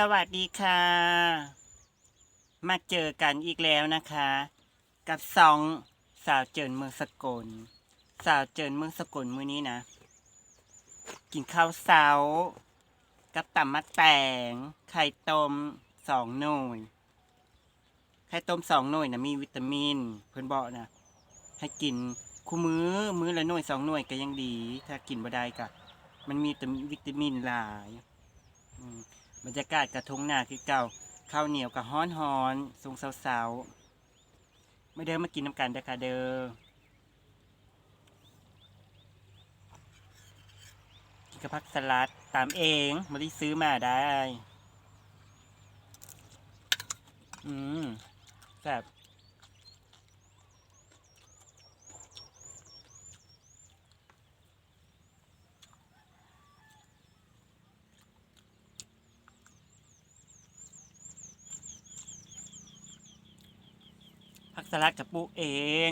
สวัสดีค่ะ มาเจอกันอีกแล้วนะคะ กับสองสาวเจินเมืองสกล สาวเจินเมืองสกลมื้อนี้นะ กินข้าวเสากับตำมะแตงไข่ต้มสองหน่วยไข่ต้มสองหน่วยนะมีวิตามิน เพื่อนบอกนะให้กินคู่มือมื้อละหน่วยสองหน่วยก็ยังดี ถ้ากินบ่ได้ก็มันมีแต่วิตามินหลายอืม บรรยากาศกระทงหนาคือเก่าข้าวเหนียวกับฮ้อนฮอนๆทรงสาวๆไม่เดินมากินน้ำกันเด้อค่ะเด้อกินกับผักสลัดตามเองมาที่ซื้อมาได้ อืมแบบ สลัดกับปลูกเอง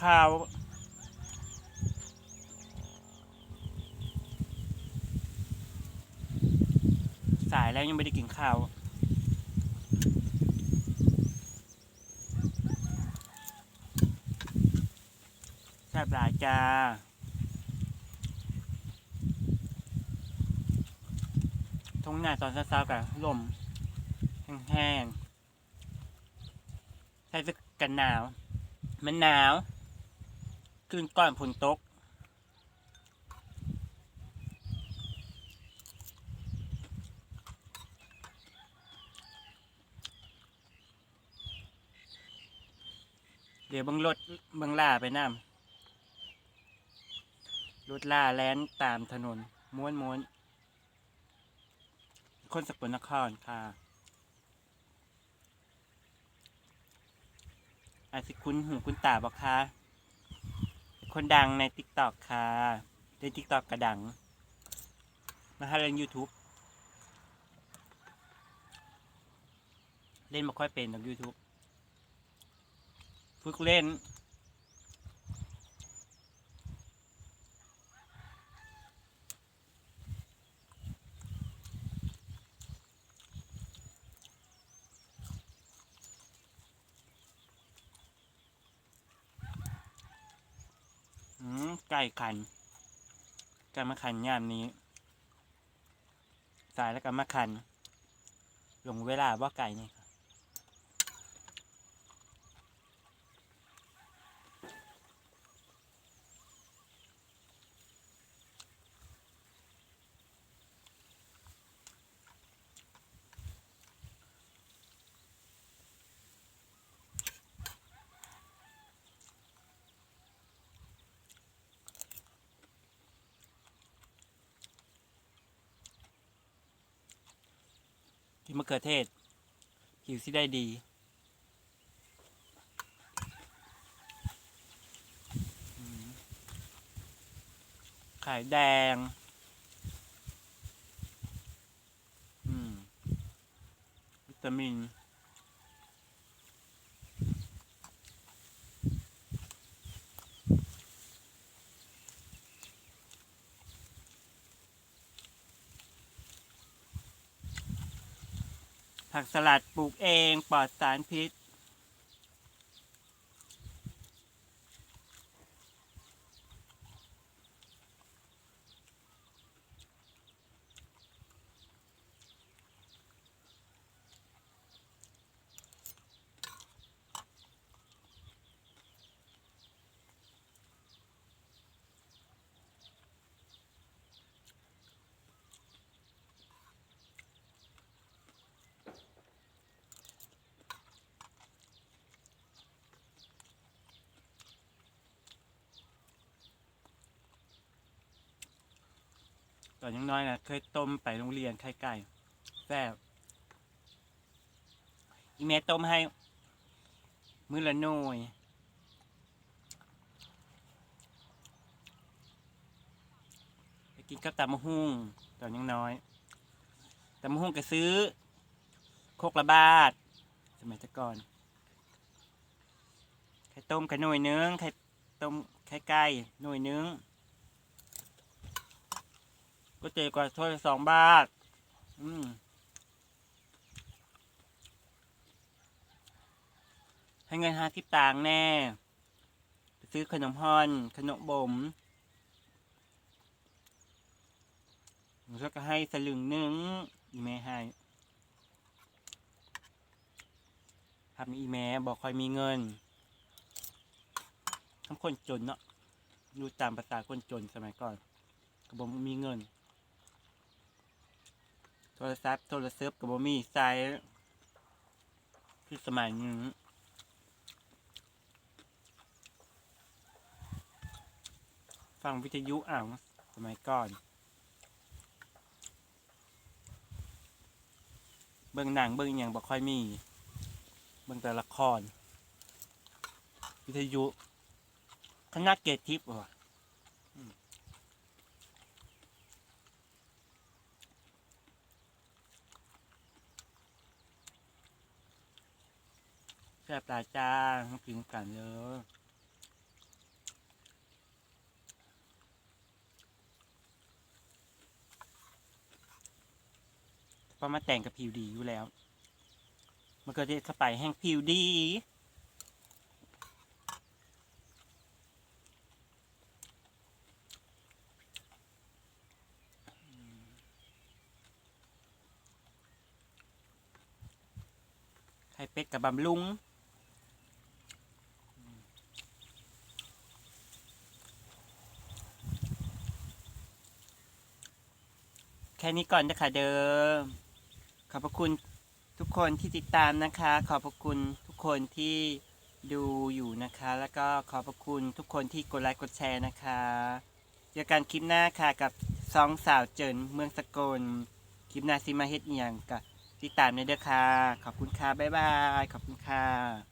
ข้าวสายแล้วยังไม่ได้กินข้าว แซ่บหลายจ้าทุ่งนาตอนเช้าๆกับลมแห้งๆใส่เสื้อกันหนาว มันหนาวคืนก่อนฝนตกเดี๋ยวบังรถบังล่าไปน้ำ รถล่าแล่นตามถนน ม้วนม้วน คนสกลนครค่ะ อาจจะคุ้นหูคุ้นตาบอกค่ะ คนดังในติ๊กต็อกค่ะในติ๊กต็อกกระดัง มาหาเล่น YouTube เล่นไม่ค่อยเป็นหรอก YouTube ฝึกเล่น อื มไก่ขันก่มาคันยามนี้สายแล้วก็มาคันลงเวลาว่าไก่นี่ ที่มะเขือเทศ ผิวซี่ได้ดี ไข่แดง อืม วิตามิน ผักสลัดปลูกเองปลอดสารพิษ ตอนยังน้อยนะเคยต้มไปโรงเรียนไข่ไก่แซ่บอีเมต้มให้ มื้อละหน่วยไปกินกับตำมะฮุ่งตอนยังน้อยตำมะฮุ่งก็ซื้อ โคกละบาท สมัยแต่ก่อนไข่ต้มไข่หน่วยนึงไข่ต้มไข่ไก่หน่วยนึง ก็เจกว่าถ้วยสองบาท อืมให้เงินห้าสิบต่างค์แน่ ซื้อขนมฮอน ขนมบ่มแล้วก็ให้สลึงหนึ่งอีแม่ให้ทำอีแม่บอกคอยมีเงินทำคนจนเนาะดูตามภาษาคนจนสมัยก่อน ก็บอกมีเงิน ทรศัพท์โทรศัพท์ก็บ่มีใช้คือสมัยนี้ฟังวิทยุอ่าวสมัยก่อน เบิ่งหนังเบิ่งอย่างบ่ค่อยมี เบิ่งแต่ละคร วิทยุคณะเกตทิพย์ว่ะ ซ่บตาจ้าต้องกินกันเยอะเพราะมาแต่งกับผิวดีอยู่แล้ว มันก็จะเข้าไปแห้งผิวดีไข่เป็ดกับบำลุง แค่นี้ก่อนนะคะเดิม ขอบพระคุณทุกคนที่ติดตามนะคะ ขอบพระคุณทุกคนที่ดูอยู่นะคะ แล้วก็ขอบพระคุณทุกคนที่กดไลค์กดแชร์นะคะเจอกันคลิปหน้าค่ะกับสองสาวเจินเมืองสกลคลิปหน้าซิมาเฮ็ดอย่างกับติดตามในเด้อค่ะ ขอบคุณค่ะ บ๊ายบาย ขอบคุณค่ะ